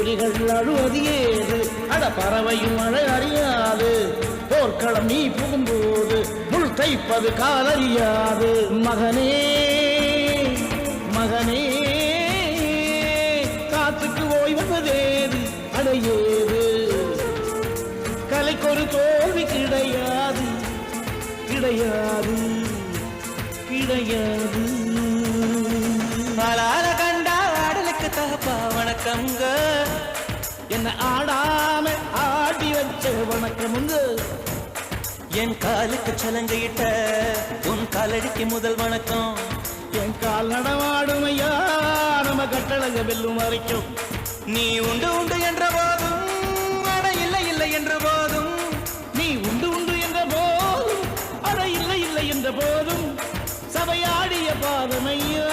புலிகள் அழுவது ஏது? அட பறவையும் அழ அறியாது போர்க்களம் நீ புகும்போது முள் தைப்பது காலறியாது. மகனே மகனே காத்துக்கு ஓய்வதேது அடையேது கலைக்கொரு தோல்வி கிடையாது. கிடையாது. கிடையாது. என்ன ஆடாம ஆடி வச்ச வணக்கமுங்க என் காலுக்கு சலங்கையிட்ட உன் காலடிக்கு முதல் வணக்கம். என் கால் நடமாடுமையா நம்ம கட்டழக வெல்லும் வரைக்கும். நீ உண்டு உண்டு என்ற போதும் அட இல்லை இல்லை என்ற போதும். நீ உண்டு உண்டு என்ற போதும் அட இல்லை இல்லை என்ற போதும். சபையாடிய பாதமையா